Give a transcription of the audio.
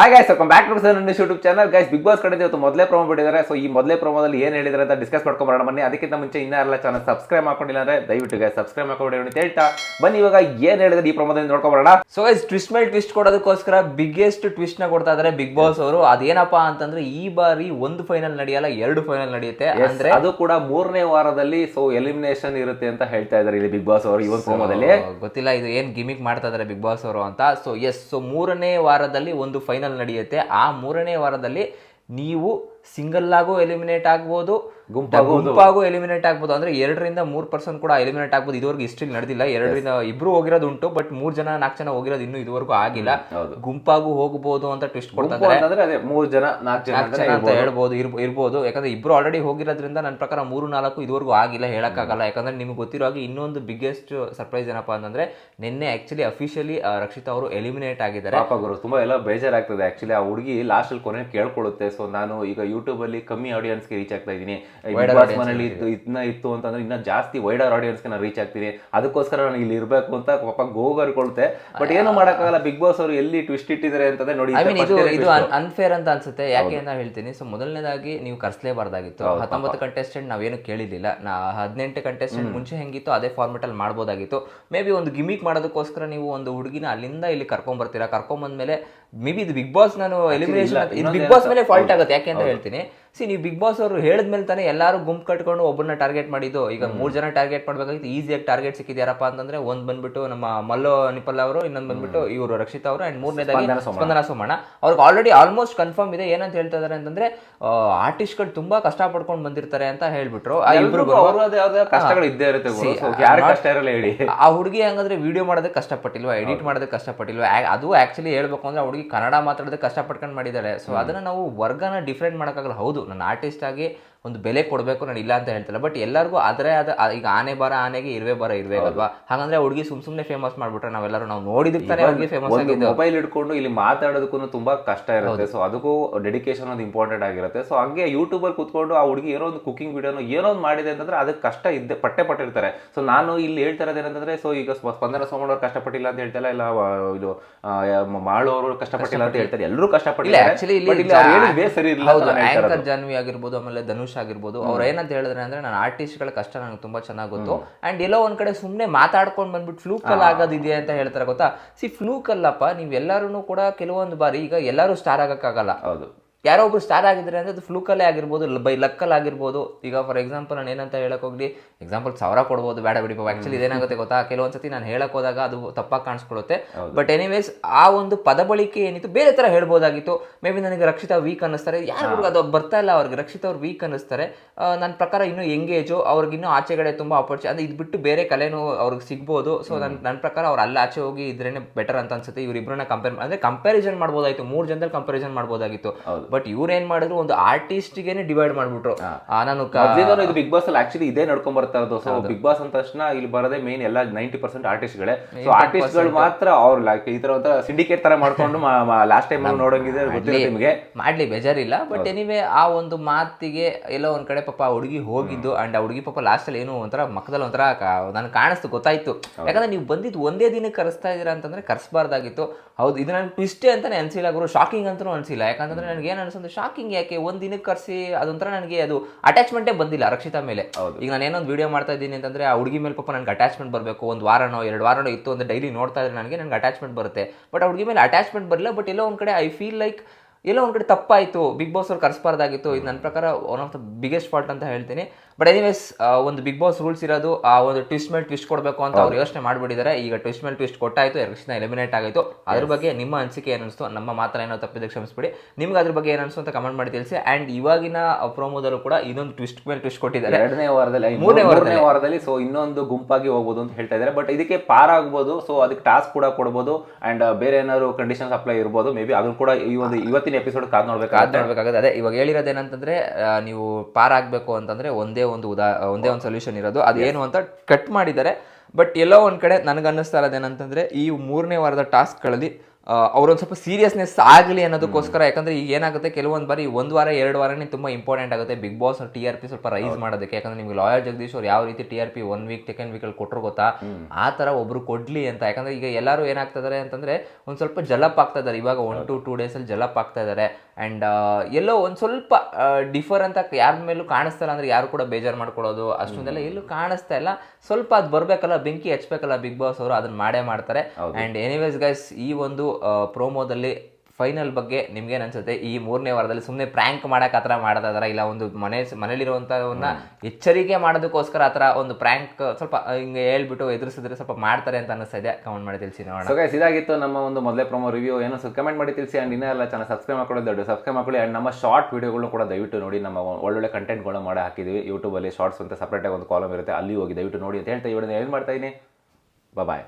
Hi sir welcome back to ನನ್ನ YouTube channel guys Bigg Boss ಕಡೆ ಇವತ್ತು ಮೊದಲೇ ಪ್ರೋಮೋ ಬಿಟ್ಟಿದ್ದಾರೆ. ಸೊ ಈ ಮೊದಲೇ ಪ್ರೋಮೋದಲ್ಲಿ ಏನು ಹೇಳಿದ್ರೆ ಅಂತ ಡಿಸ್ಕಸ್ ಮಾಡ್ಕೊಂಬರೋಣ. ಬನ್ನಿ ಅದಕ್ಕಿಂತ ಮುಂಚೆ ಇನ್ನೂ ಎಲ್ಲ ಚಾನಲ್ ಸಬ್ಸ್ಕ್ರೈಬ್ ಮಾಡ್ಕೊಂಡಿಲ್ಲ ಅಂದ್ರೆ ದಯವಿಟ್ಟು ಗೈಸ್ ಸಬ್ಸ್ಕ್ರೈಬ್ ಮಾಡ್ಕೊಂಡು ಅಂತ ಹೇಳ್ತಾ ಬನ್ನಿ ಇವಾಗ ಏನು ಹೇಳಿದ್ರೆ ಈ ಪ್ರೊಮೋದಲ್ಲಿ ನೋಡ್ಕೊಂಬರೋಣ. ಸೊ ಗೈಸ್ ಟ್ವಿಸ್ಟ್ ಮೇಲೆ ಟ್ವಿಸ್ಟ್ ಕೊಡೋದಕ್ಕೋಸ್ಕರ ಬಿಗ್ಗೆಸ್ಟ್ ಟ್ವಿಸ್ಟ್ನ ಕೊಡ್ತಾ ಇದ್ದಾರೆ ಬಿಗ್ ಬಾಸ್ ಅವರು. ಅದೇನಪ್ಪಾ ಅಂತಂದ್ರೆ ಈ ಬಾರಿ ಒಂದು ಫೈನಲ್ ನಡೆಯಲ್ಲ ಎರಡು ಫೈನಲ್ ನಡೆಯುತ್ತೆ. ಅಂದ್ರೆ ಅದು ಕೂಡ ಮೂರನೇ ವಾರದಲ್ಲಿ ಸೊ ಎಲಿಮಿನೇಷನ್ ಇರುತ್ತೆ ಅಂತ ಹೇಳ್ತಾ ಇದ್ದಾರೆ ಇಲ್ಲಿ ಬಿಗ್ ಬಾಸ್ ಅವರು ಈ ಒಂದು ಪ್ರೊಮೋದಲ್ಲಿ ಗೊತ್ತಿಲ್ಲ ಇದು ಏನ್ ಗಿಮಿಕ್ ಮಾಡ್ತಾ ಇದಾರೆ ಬಿಗ್ ಬಾಸ್ ಅವರು ಅಂತ. ಸೊ ಎಸ್ ಸೊ ಮೂರನೇ ವಾರದಲ್ಲಿ ಒಂದು ಫೈನಲ್ ನಡೆಯುತ್ತೆ. ಆ ಮೂರನೇ ವಾರದಲ್ಲಿ ನೀವು ಸಿಂಗಲ್ ಆಗು ಎಲಿಮಿನೇಟ್ ಆಗ್ಬೋದು ಗುಂಪಾಗು ಗುಂಪಾಗೂ ಎಲಿಮಿನೇಟ್ ಆಗ್ಬೋದು. ಅಂದ್ರೆ ಎರಡರಿಂದ ಮೂರ್ ಪರ್ಸೆಂಟ್ ಕೂಡ ಎಲಿಮಿನೇಟ್ ಆಗ್ಬೋದು. ಇದುವರೆಗೂ ಇಷ್ಟಿಲ್ ನಡೆದಿಲ್ಲ. ಎರಡರಿಂದ ಇಬ್ರು ಹೋಗಿರೋದು ಉಂಟು ಬಟ್ ಮೂರ್ ಜನ ನಾಲ್ಕು ಜನ ಹೋಗಿರೋದು ಇನ್ನು ಇದುವರೆಗೂ ಆಗಿಲ್ಲ. ಗುಂಪಾಗೂ ಹೋಗ್ಬೋದು ಅಂತ ಟ್ವಿಸ್ಟ್ ಕೊಡ್ತಾರೆ ಮೂರು ಜನ ನಾಲ್ಕು ಜನ ಅಂತ ಹೇಳ್ಬೋದು. ಇರ್ಬೋದು. ಯಾಕಂದ್ರೆ ಇಬ್ರು ಆಲ್ರೆಡಿ ಹೋಗಿರೋದ್ರಿಂದ ನನ್ನ ಪ್ರಕಾರ ಮೂರು ನಾಲ್ಕು ಇದುವರೆಗೂ ಆಗಿಲ್ಲ ಹೇಳಕ್ಕಾಗಲ್ಲ. ಯಾಕಂದ್ರೆ ನಿಮ್ಗೆ ಗೊತ್ತಿರೋ ಹಾಗೆ ಇನ್ನೊಂದು ಬಿಗ್ಗೆಸ್ಟ್ ಸರ್ಪ್ರೈಸ್ ಏನಪ್ಪಾ ಅಂತಂದ್ರೆ ನಿನ್ನೆ ಆಕ್ಚುಲಿ ಅಫಿಷಿಯಲಿ ರಕ್ಷಿತಾ ಅವರು ಎಲಿಮಿನೇಟ್ ಆಗಿದ್ದಾರೆ. ತುಂಬಾ ಎಲ್ಲ ಬೇಜಾರಾಗ್ತದೆ. ಆಕ್ಚುಲಿ ಆ ಹುಡುಗಿ ಲಾಸ್ಟ್ ಅಲ್ಲಿ ಕೊನೆ ಕೇಳ್ಕೊಳ್ಳುತ್ತೆ. ಸೊ ನಾನು ಈಗ ಯೂಟ್ಯೂಬ್ ಅಲ್ಲಿ ಕಮ್ಮಿ ಆಡಿಯನ್ಸ್ಗೆ ರೀಚ್ ಆಗ್ತಾ ಇದೀನಿ audience ಮನೇಲಿ ಇತ್ತು ಇದನ್ನ ಇತ್ತು ಅಂತಂದ್ರೆ ಇನ್ನ ಜಾಸ್ತಿ ವೈಡರ್ ಆಡಿಯನ್ಸ್ಗೆ ನಾನು ರೀಚ್ ಆಗ್ತೀನಿ. ಅದಕ್ಕೋಸ್ಕರ ನಾನು ಇಲ್ಲಿ ಇರಬೇಕು ಅಂತ ಪಾಪ ಗೋಗರ್ಕೊಳ್ತೆ ಬಟ್ ಏನು ಮಾಡೋಕ್ಕಾಗಲ್ಲ. ಬಿಗ್ ಬಾಸ್ ಅವರು ಎಲ್ಲಿ ಟ್ವಿಸ್ಟ್ ಇಟ್ಟಿದ್ದಾರೆ ಅಂತಂದ್ರೆ ನೋಡಿ ಐ ಮೀನ್ ಇದು ಇದು ಅನ್ಫೇರ್ ಅಂತ ಅನ್ಸುತ್ತೆ. ಯಾಕೆ ಅಂತ ಹೇಳ್ತೀನಿ. ಸೊ ಮೊದಲನೇದಾಗಿ ನೀವು ಕರ್ಸ್ಲೇಬಾರ್ದಾಗಿತ್ತು. ಹತ್ತೊಂಬತ್ತು ಕಂಟೆಸ್ಟೆಂಟ್ ನಾವೇನು ಕೇಳಿಲಿಲ್ಲ ನಾ ಹದಿನೆಂಟು ಕಂಟೆಸ್ಟೆಂಟ್ ಮುಂಚೆ ಹೆಂಗಿತ್ತು ಅದೇ ಫಾರ್ಮೆಟ್ ಅಲ್ಲಿ ಮಾಡ್ಬೋದಾಗಿತ್ತು. ಮೇ ಬಿ ಒಂದು ಗಿಮಿಕ್ ಮಾಡೋದಕ್ಕೋಸ್ಕರ ನೀವು ಒಂದು ಹುಡುಗಿನ ಅಲ್ಲಿಂದ ಇಲ್ಲಿ ಕರ್ಕೊಂಡ್ ಬರ್ತೀರಾ ಕರ್ಕೊಂಡ್ ಬಂದ್ಮೇಲೆ ಮೇ ಬಿ ಇದು ಬಿಗ್ ಬಾಸ್ ನಾನು ಎಲಿಮಿನೇಷನ್ ಬಿಗ್ ಬಾಸ್ ಮೇಲೆ ಫಾಲ್ಟ್ ಆಗುತ್ತೆ. ಯಾಕೆ ಅಂತ ಹೇಳ್ತೀನಿ てね ಸಿ ನೀವು ಬಿಗ್ ಬಾಸ್ ಅವರು ಹೇಳಿದ್ಮೇಲೆ ತಾನೇ ಎಲ್ಲರೂ ಗುಂಪು ಕಟ್ಕೊಂಡು ಒಬ್ಬರನ್ನ ಟಾರ್ಗೆಟ್ ಮಾಡಿದ್ದು. ಈಗ ಮೂರು ಜನ ಟಾರ್ಗೆಟ್ ಮಾಡಬೇಕಾಗಿತ್ತು. ಈಸಿಯಾಗಿ ಟಾರ್ಗೆಟ್ ಸಿಕ್ಕಿದ್ಯಾರಪ್ಪ ಅಂತಂದ್ರೆ ಒಂದು ಬಂದ್ಬಿಟ್ಟು ನಮ್ಮ ಮಲ್ಲೋ ನಿಪಲ್ ಅವರು ಇನ್ನೊಂದು ಬಂದ್ಬಿಟ್ಟು ಇವರು ರಕ್ಷಿತಾ ಅವರು ಅಂಡ್ ಮೂರನೇದಾಗಿ ಸ್ಪಂದನ ಸೋಮಣ್ಣ. ಅವ್ರಿಗೆ ಆಲ್ರೆಡಿ ಆಲ್ಮೋಸ್ಟ್ ಕನ್ಫರ್ಮ್ ಇದೆ. ಏನಂತ ಹೇಳ್ತಾ ಇದ್ದಾರೆ ಅಂತಂದ್ರೆ ಆರ್ಟಿಸ್ಟ್ಗಳು ತುಂಬಾ ಕಷ್ಟ ಪಡ್ಕೊಂಡು ಬಂದಿರ್ತಾರೆ ಅಂತ ಹೇಳ್ಬಿಟ್ರು. ಕಷ್ಟಗಳು ಇದ್ದೇ ಇರುತ್ತೆ ಹೇಳಿ. ಆ ಹುಡುಗಿ ಹಂಗಂದ್ರೆ ವಿಡಿಯೋ ಮಾಡೋದಕ್ಕೆ ಕಷ್ಟಪಟ್ಟಿಲ್ವಾ? ಎಡಿಟ್ ಮಾಡೋದಕ್ಕೆ ಕಷ್ಟಪಟ್ಟಿಲ್ವಾ? ಅದು ಆಕ್ಚುಲಿ ಹೇಳ್ಬೇಕು ಅಂದ್ರೆ ಆ ಹುಡುಗಿ ಕನ್ನಡ ಮಾತಾಡೋದಕ್ಕೆ ಕಷ್ಟಪಟ್ಕೊಂಡು ಮಾಡಿದ್ದಾರೆ ಸೊ ಅದನ್ನ ನಾವು ವರ್ಗನ ಡಿಫ್ರೆಂಟ್ ಮಾಡೋಕ್ಕಾಗಲ್ಲ. ಹೌದು. ನನ್ನ ಆರ್ಟಿಸ್ಟ್ ಆಗಿ ಒಂದು ಬೆಲೆ ಕೊಡಬೇಕು ನಾನು ಇಲ್ಲ ಅಂತ ಹೇಳ್ತಿಲ್ಲ ಬಟ್ ಎಲ್ಲರಿಗೂ ಅದರೇ ಆದ ಈಗ ಆನೆ ಬರ ಆನೆಗೆ ಇರುವೆ ಬರ ಇರ್ಬೇಕಲ್ವಾ ಹಾಗಂದ್ರೆ ಆ ಹುಡುಗಿ ಸುಮ್ ಸುಮ್ನೆ ಫೇಮಸ್ ಮಾಡ್ಬಿಟ್ರೆ ನಾವೆಲ್ಲರೂ ನಾವು ನೋಡಿದಕ್ಕೆ ತಾನೇ ಹುಡುಗಿ ಫೇಮಸ್ ಆಗಿದೆ ಮೊಬೈಲ್ ಇಟ್ಕೊಂಡು ಇಲ್ಲಿ ಮಾತಾಡೋದಕ್ಕೂ ತುಂಬಾ ಕಷ್ಟ ಇರುತ್ತೆ. ಸೊ ಅದಕ್ಕೂ ಡೆಡಿಕೇಶನ್ ಒಂದು ಇಂಪಾರ್ಟೆಂಟ್ ಆಗಿರುತ್ತೆ. ಸೊ ಹಂಗೆ ಯೂಟ್ಯೂಬ್ ಅಲ್ಲಿ ಕೂತ್ಕೊಂಡು ಆ ಹುಡುಗಿ ಏನೋ ಒಂದು ಕುಕಿಂಗ್ ವಿಡಿಯೋನು ಏನೋ ಒಂದು ಮಾಡಿದೆ ಅಂತಂದ್ರೆ ಅದಕ್ಕೆ ಕಷ್ಟ ಇದ್ದೆ ಪಟ್ಟೆ ಪಟ್ಟಿರ್ತಾರೆ. ಸೊ ನಾನು ಇಲ್ಲಿ ಹೇಳ್ತಾ ಇರೋದು ಏನಂತಂದ್ರೆ ಸೊ ಈಗ ಸ್ಪ- ಸ್ಪಂದನ ಸೋಮಣ್ಣವ್ರು ಕಷ್ಟಪಟ್ಟಿಲ್ಲ ಅಂತ ಹೇಳ್ತಿಲ್ಲ ಇಲ್ಲ ಇದು ಮಾಡೋರು ಕಷ್ಟಪಟ್ಟಿಲ್ಲ ಅಂತ ಹೇಳ್ತಾರೆ. ಎಲ್ಲರೂ ಕಷ್ಟಪಟ್ಟಿಲ್ಲ ಹೇಳ್ತಾ. ಜಾನ್ವಿ ಆಗಿರ್ಬೋದು ಆಮೇಲೆ ಧನುಷ್ ಆಗಿರ್ಬೋದು. ಅವ್ರು ಏನಂತ ಹೇಳಿದ್ರೆ ಅಂದ್ರೆ ನಾನು ಆರ್ಟಿಸ್ಟ್ಗಳ ಕಷ್ಟ ನನಗೆ ತುಂಬಾ ಚೆನ್ನಾಗಿ ಗೊತ್ತು. ಅಂಡ್ ಎಲ್ಲೋ ಒಂದ್ ಕಡೆ ಸುಮ್ನೆ ಮಾತಾಡ್ಕೊಂಡು ಬಂದ್ಬಿಟ್ಟು ಫ್ಲೂಕ್ ಅಲ್ಲಿ ಆಗೋದಿದೆ ಅಂತ ಹೇಳ್ತಾರೆ ಗೊತ್ತಾ? ಸಿ ಫ್ಲೂಕ್ ಅಲ್ಲಪ್ಪ ನೀವೆಲ್ಲರೂ ಕೂಡ ಕೆಲವೊಂದು ಬಾರಿ ಈಗ ಎಲ್ಲರೂ ಸ್ಟಾರ್ ಆಗಕ್ಕಾಗಲ್ಲ. ಹೌದು. ಯಾರೋ ಒಬ್ರು ಸ್ಟಾರ್ ಆಗಿದ್ದಾರೆ ಅಂದರೆ ಅದು ಫ್ಲೂಕಲ್ಲೇ ಆಗಿರ್ಬೋದು ಬೈ ಲಕ್ಕಲ್ಲಿ ಆಗಿರ್ಬೋದು. ಈಗ ಫಾರ್ ಎಕ್ಸಾಂಪಲ್ ನಾನು ಏನಂತ ಹೇಳಕ್ಕೆ ಹೋಗಲಿ ಎಕ್ಸಾಂಪಲ್ ಸಾವಿರ ಕೊಡ್ಬೋದು ಬೇಡ ಬಿಡಿ ಆ್ಯಕ್ಚುಲಿ ಇದೇನಾಗುತ್ತೆ ಗೊತ್ತಾ? ಕೆಲವೊಂದ್ಸತಿ ನಾನು ಹೇಳಕ್ಕೆ ಹೋದಾಗ ಅದು ತಪ್ಪಾಗಿ ಕಾಣಿಸ್ಕೊಳ್ಳುತ್ತೆ. ಬಟ್ ಎನಿವೇಸ್ ಆ ಒಂದು ಪದ ಬಳಿಕೆ ಏನಿತ್ತು ಬೇರೆ ಥರ ಹೇಳ್ಬೋದಾಗಿತ್ತು. ಮೇ ಬಿ ನನಗೆ ರಕ್ಷಿತಾ ವೀಕ್ ಅನ್ನಿಸ್ತಾರೆ. ಯಾರು ಅದು ಬರ್ತಾ ಇಲ್ಲ ಅವ್ರಿಗೆ ರಕ್ಷಿತ ಅವ್ರು ವೀಕ್ ಅನ್ನಿಸ್ತಾರೆ. ನನ್ನ ಪ್ರಕಾರ ಇನ್ನೂ ಎಂಗೇಜು ಅವ್ರಿಗೆ ಇನ್ನೂ ಆಚೆಗಡೆ ತುಂಬಾ ಆಪರ್ಚು ಅಂದರೆ ಇದು ಬಿಟ್ಟು ಬೇರೆ ಕಲೆನೂ ಅವ್ರಿಗೆ ಸಿಗ್ಬೋದು. ಸೊ ನನ್ನ ನನ್ನ ಪ್ರಕಾರ ಅವ್ರು ಅಲ್ಲಿ ಆಚೆ ಹೋಗಿ ಇದ್ರೇನೆ ಬೆಟರ್ ಅಂತ ಅನ್ಸುತ್ತೆ. ಇವ್ರಿಬ್ರನ್ನ ಕಂಪೇರ್ ಅಂದರೆ ಕಂಪ್ಯಾರಿಸನ್ ಮಾಡ್ಬೋದಾಗಿತ್ತು ಮೂರು ಜನದಲ್ಲಿ ಕಂಪ್ಯಾರಿಸನ್ ಮಾಡ್ಬೋದಾಗಿತ್ತು. ಬಟ್ ಇವ್ರು ಏನ್ ಮಾಡಿದ್ರು ಒಂದು ಆರ್ಟಿಸ್ಟ್ಗೆನೆ ಡಿವೈಡ್ ಮಾಡ್ಬಿಟ್ರು. ನಾನು ಇದು ಬಿಗ್ ಬಾಸ್ ಅಲ್ಲಿ ಆಕ್ಚುಲಿ ಇದೇ ನಡ್ಕೊಂಡ್ ಬರ್ತಾ ಇರೋದು. ಸೊ ಬಿಗ್ ಬಾಸ್ ಅಂತ ತಕ್ಷಣ ಇಲ್ಲಿ ಬರದೆ ಮೇನ್ ಎಲ್ಲ ನೈಂಟಿ ಪರ್ಸೆಂಟ್ ಆರ್ಟಿಸ್ಟ್ಗಳೇ ಸೊ ಆರ್ಟಿಸ್ಟ್ಗಳು ಮಾತ್ರ ಅವ್ರ ಲೈಕ್ ಈ ತರ ಸಿಂಡಿಕೇಟ್ ತರ ಮಾಡ್ಕೊಂಡು ಲಾಸ್ಟ್ ಟೈಮ್ ನೋಡೋಂಗಿದೆ ನಿಮಗೆ. ಮಾಡ್ಲಿ ಬೇಜಾರಿಲ್ಲ. ಬಟ್ ಎನಿವೆ ಆ ಒಂದು ಮಾತಿಗೆ ಎಲ್ಲೋ ಒಂದ್ ಕಡೆ ಪಾಪ ಹುಡುಗಿ ಹೋಗಿದ್ದು ಅಂಡ್ ಆ ಹುಡುಗಿ ಪಾಪ ಲಾಸ್ಟ್ ಅಲ್ಲಿ ಏನು ಒಂಥರ ಮಕ್ಕದಲ್ಲಿ ಒಂಥರ ನನ್ ಕಾಣಿಸ್ತು ಗೊತ್ತಾಯ್ತು. ಯಾಕಂದ್ರೆ ನೀವು ಬಂದಿದ್ದು ಒಂದೇ ದಿನಕ್ಕೆ ಕರೆಸ್ತಾ ಇದೀರಾ ಅಂತಂದ್ರೆ ಕರ್ಸ್ಬಾರ್ದಾಗಿತ್ತು. ಹೌದು ಇದು ನನ್ಗೆ ಟ್ವಿಸ್ಟೇ ಅಂತಾನೆ ಅನ್ಸಿಲ್ಲ ಗುರು. ಶಾಕಿಂಗ್ ಅಂತಲೂ ಅನ್ಸಿಲ್ಲ. ಯಾಕಂದ್ರೆ ನನಗೆ ಏನು ಒಂದು ಶಾಕಿಂಗ್ ಯಾಕೆ? ಒಂದ್ ದಿನಕ್ಕೆ ಕರೆಸಿ ಅದೊಂಥರ ನನಗೆ ಅದು ಅಟ್ಯಾಚ್ಮೆಂಟೇ ಬಂದಿಲ್ಲ ರಕ್ಷಿತಾ ಮೇಲೆ. ಈಗ ನಾನು ಏನೊಂದು ವಿಡಿಯೋ ಮಾಡ್ತಾ ಇದ್ದೀನಿ ಅಂತಂದ್ರೆ ಆ ಹುಡುಗಿ ಮೇಲೆ ಪಾಪ ನನಗೆ ಅಟ್ಯಾಚ್ಮೆಂಟ್ ಬರಬೇಕು. ಒಂದು ವಾರನೋ ಎರಡು ವಾರನೋ ಇತ್ತು ಅಂದ್ರೆ ಡೈಲಿ ನೋಡ್ತಾ ಇದ್ರೆ ನನಗೆ ನನಗೆ ಅಟ್ಯಾಚ್ಮೆಂಟ್ ಬರುತ್ತೆ. ಬಟ್ ಆ ಹುಡುಗಿ ಮೇಲೆ ಅಟ್ಯಾಚ್ಮೆಂಟ್ ಬರಲಿಲ್ಲ ಬಟ್ ಎಲ್ಲೋ ಒಂದು ಕಡೆ ಐ ಫೀಲ್ ಲೈಕ್ ಎಲ್ಲೋ ಒಂದು ಕಡೆ ತಪ್ಪಾಯಿತು. ಬಿಗ್ ಬಾಸ್ ಅವ್ರು ಕರೆಸ್ಬಾರ್ದಾಗಿತ್ತು. ಇದು ನನ್ನ ಪ್ರಕಾರ one of the biggest fault ಅಂತ ಹೇಳ್ತೀನಿ. ಬಟ್ ಎನಿವೇಸ್ ಒಂದು ಬಿಗ್ ಬಾಸ್ ರೂಲ್ಸ್ ಇರೋದು ಆ ಒಂದು ಟ್ವಿಸ್ಟ್ ಮೇಲೆ ಟ್ವಿಸ್ಟ್ ಕೊಡಬೇಕು ಅಂತ ಅವ್ರು ಯೋಚನೆ ಮಾಡಿಬಿಟ್ಟಿದ್ದಾರೆ. ಈಗ ಟ್ವಿಸ್ಟ್ ಮೇಲೆ ಟ್ವಿಸ್ಟ್ ಕೊಟ್ಟಾಯಿತು ಎರಡು ಎಲಿಮಿನೇಟ್ ಆಯಿತು ಅದ್ರ ಬಗ್ಗೆ ನಿಮ್ಮ ಅನಿಸಿಕೆ ಏನು ಅನಿಸ್ತು? ನಮ್ಮ ಮಾತ್ರ ಏನೋ ತಪ್ಪಿದ ಕ್ಷಮಿಸ್ಬಿಡಿ. ನಿಮ್ಗೆ ಅದ್ರ ಬಗ್ಗೆ ಏನು ಅನಿಸ್ತು ಅಂತ ಕಮೆಂಟ್ ಮಾಡಿ ತಿಳಿಸಿ. ಆ್ಯಂಡ್ ಇವಾಗಿನ ಪ್ರೋಮೋದಲ್ಲೂ ಕೂಡ ಇನ್ನೊಂದು ಟ್ವಿಸ್ಟ್ ಮೇಲೆ ಟ್ವಿಸ್ಟ್ ಕೊಟ್ಟಿದ್ದಾರೆ. ಎರಡನೇ ವಾರದಲ್ಲಿ ಮೂರನೇ ಮೂರನೇ ವಾರದಲ್ಲಿ. ಸೊ ಇನ್ನೊಂದು ಗುಂಪಾಗಿ ಹೋಗ್ಬೋದು ಅಂತ ಹೇಳ್ತಾ ಇದ್ದಾರೆ. ಬಟ್ ಇದಕ್ಕೆ ಪಾರ್ ಆಗ್ಬೋದು ಸೊ ಅದಕ್ಕೆ ಟಾಸ್ಕ್ ಕೂಡ ಕೊಡ್ಬೋದು. ಅಂಡ್ ಬೇರೆ ಏನಾದ್ರು ಕಂಡೀಷನ್ಸ್ ಅಪ್ಲೈ ಇರ್ಬೋದು ಮೇ ಬಿ ಅದನ್ನು ಕೂಡ ಈ ಒಂದು ಇವತ್ತಿನ ಎಪಿಸೋಡ್ ಕಾದ್ ಕಾದ್ ನೋಡ್ಬೇಕಾಗುತ್ತೆ. ಅದೇ ಇವಾಗ ಹೇಳಿರೋದು ಏನಂತಂದ್ರೆ ನೀವು ಪಾರ್ ಆಗಬೇಕು ಅಂತಂದ್ರೆ ಒಂದೇ ಒಂದು ಉದಾ ಒಂದೇ ಒಂದು ಸೊಲ್ಯೂಷನ್ ಇರೋದು. ಅದೇನು ಏನು ಅಂತ ಕಟ್ ಮಾಡಿದ್ದಾರೆ. ಬಟ್ ಎಲ್ಲೋ ಒಂದ್ ಕಡೆ ನನಗನ್ನಿಸ್ತಾ ಇರೋದು ಏನಂತಂದ್ರೆ ಈ ಮೂರನೇ ವಾರದ ಟಾಸ್ಕ್ಗಳಲ್ಲಿ ಅವ್ರೊಂದು ಸ್ವಲ್ಪ ಸೀರಿಯಸ್ನೆಸ್ ಆಗಲಿ ಅನ್ನೋದಕ್ಕೋಸ್ಕರ ಯಾಕಂದ್ರೆ ಈಗ ಏನಾಗುತ್ತೆ ಕೆಲವೊಂದು ಬಾರಿ ಒಂದು ವಾರ ಎರಡು ವಾರನೇ ತುಂಬ ಇಂಪಾರ್ಟೆಂಟ್ ಆಗುತ್ತೆ. Bigg Boss T R P ಸ್ವಲ್ಪ ರೈಸ್ ಮಾಡೋದಕ್ಕೆ. ಯಾಕಂದ್ರೆ ನಿಮ್ಗೆ ಲಾಯರ್ ಜಗದೀಶ್ ಅವ್ರು ಯಾವ ರೀತಿ T R P one week second ವೀಕಲ್ಲಿ ಕೊಟ್ಟರು ಗೊತ್ತಾ? ಆ ಥರ ಒಬ್ರು ಕೊಡ್ಲಿ ಅಂತ. ಯಾಕಂದ್ರೆ ಈಗ ಎಲ್ಲರೂ ಏನಾಗ್ತಾ ಏನಾಗ್ತಿದ್ದಾರೆ ಅಂತಂದ್ರೆ ಒಂದು ಸ್ವಲ್ಪ ಜಲಪ್ ಆಗ್ತಾ ಇದಾರೆ. ಇವಾಗ ಒನ್ ಟು ಟೂ ಡೇಸಲ್ಲಿ ಜಲಪ್ ಆಗ್ತಾ ಇದಾರೆ. ಅಂಡ್ ಎಲ್ಲೋ ಒಂದು ಸ್ವಲ್ಪ ಡಿಫರ್ ಅಂತ ಯಾರ ಮೇಲೂ ಕಾಣಿಸ್ತಾ ಇಲ್ಲ ಅಂದ್ರೆ ಯಾರು ಕೂಡ ಬೇಜಾರು ಮಾಡ್ಕೊಳ್ಳೋದು ಅಷ್ಟೊಂದೆಲ್ಲ ಎಲ್ಲೂ ಕಾಣಿಸ್ತಾ ಇಲ್ಲ. ಸ್ವಲ್ಪ ಅದು ಬರಬೇಕಲ್ಲ ಬೆಂಕಿ ಹಚ್ಬೇಕಲ್ಲ ಬಿಗ್ ಬಾಸ್ ಅವರು ಅದನ್ನ ಮಾಡೇ ಮಾಡ್ತಾರೆ. ಆ್ಯಂಡ್ ಎನಿವೇಸ್ ಗೈಸ್ ಈ ಒಂದು ಪ್ರೋಮೋದಲ್ಲಿ ಫೈನಲ್ ಬಗ್ಗೆ ನಿಮ್ಗೇನು ಅನ್ಸುತ್ತೆ? ಈ ಮೂರನೇ ವಾರದಲ್ಲಿ ಸುಮ್ಮನೆ ಪ್ರ್ಯಾಂಕ್ ಮಾಡಕ್ ಆತರ ಮಾಡ್ತಾ ಇದಾರ ಇಲ್ಲ ಒಂದು ಮನೆ, ಮನೇಲಿರುವಂಥವನ್ನ ಎಚ್ಚರಿಕೆ ಮಾಡೋದಕ್ಕೋಸ್ಕರ ಆತರ ಒಂದು ಪ್ರ್ಯಾಂಕ್ ಸ್ವಲ್ಪ ಹಿಂಗೆ ಹೇಳ್ಬಿಟ್ಟು ಎದುರಿಸಿದ್ರೆ ಸ್ವಲ್ಪ ಮಾಡ್ತಾರೆ ಅಂತ ಅನಿಸ್ತಾ ಇದೆ ಕಮೆಂಟ್ ಮಾಡಿ ತಿಳಿಸಿ ನೋಡೋಣ. ಇದಾಗಿತ್ತು ನಮ್ಮ ಒಂದು ಮೊದಲೇ ಪ್ರೊಮೋ ರಿವ್ಯೂ ಏನೋ ಕಮೆಂಟ್ ಮಾಡಿ ತಿಳಿಸಿ ಅಂಡ್ ಇನ್ನೂ ಎಲ್ಲ ಚಾನಲ್ ಸಬ್ಸ್ಕ್ರೈಬ್ ಮಾಡ್ಕೊಳ್ಳೋದು ದೊಡ್ಡ ಸಬ್ಸ್ಕ್ರೈಬ್ ಮಾಡ್ಕೊಳ್ಳಿ. ಅಂಡ್ ನಮ್ಮ ಶಾರ್ಟ್ ವಿಡಿಯೋಗಳು ಕೂಡ ದಯವಿಟ್ಟು ನೋಡಿ. ನಮ್ಮ ಒಳ್ಳೊಳ್ಳೆ ಕಂಟೆಂಟ್ಗಳು ಮಾಡಿ ಹಾಕಿದ್ವಿ. ಯೂಟ್ಯೂಬಲ್ಲಿ ಶಾರ್ಟ್ಸ್ ಅಂತ ಸಪ್ರೇಟಾಗಿ ಒಂದು ಕಾಲಮ್ ಇರುತ್ತೆ. ಅಲ್ಲಿ ಹೋಗಿ ದಯವಿಟ್ಟು ನೋಡಿ ಅಂತ ಹೇಳ್ತಾ ಇವತ್ತು ಏನು ಮಾಡ್ತಾ ಇದ್ದೀನಿ. ಬಾಯ್